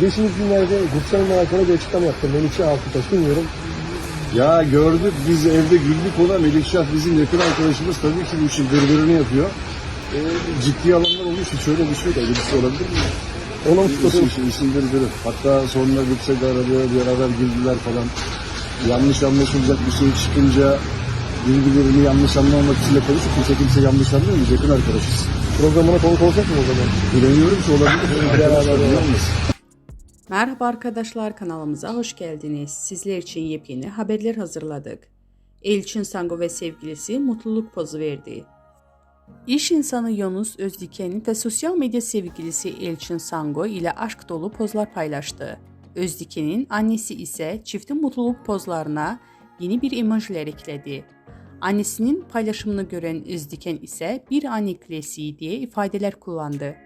Geçtiğimiz günlerde Gupse'nin alakalı bir açıklama yaptı. Melike Altıtaş bilmiyorum. Ya gördük biz evde güldük ona Melikşah bizim yakın arkadaşımız tabii ki bu işin gırgırını yapıyor. Ee, ciddi alanlar olmuş hiç öyle bir şey de öyle bir şey olabilir mi? Olmamış İşin, işin, işin gırgırı. Hatta sonra de aradı beraber güldüler falan. Yanlış anlaşılacak bir şey çıkınca birbirlerini yanlış anlamamak için de konuşup kimse kimse yanlış anlıyor mu? Yakın arkadaşız. Programına konuk olacak mı o zaman? Bilemiyorum ki olabilir. Arkadaşlar biliyor musun? Merhaba arkadaşlar kanalımıza hoş geldiniz. Sizler için yepyeni haberler hazırladık. Elçin Sango ve sevgilisi mutluluk pozu verdi. İş insanı Yunus Özdiken ve sosyal medya sevgilisi Elçin Sango ile aşk dolu pozlar paylaştı. Özdiken'in annesi ise çiftin mutluluk pozlarına yeni bir emojiler ekledi. Annesinin paylaşımını gören Özdiken ise bir anne klasiği diye ifadeler kullandı.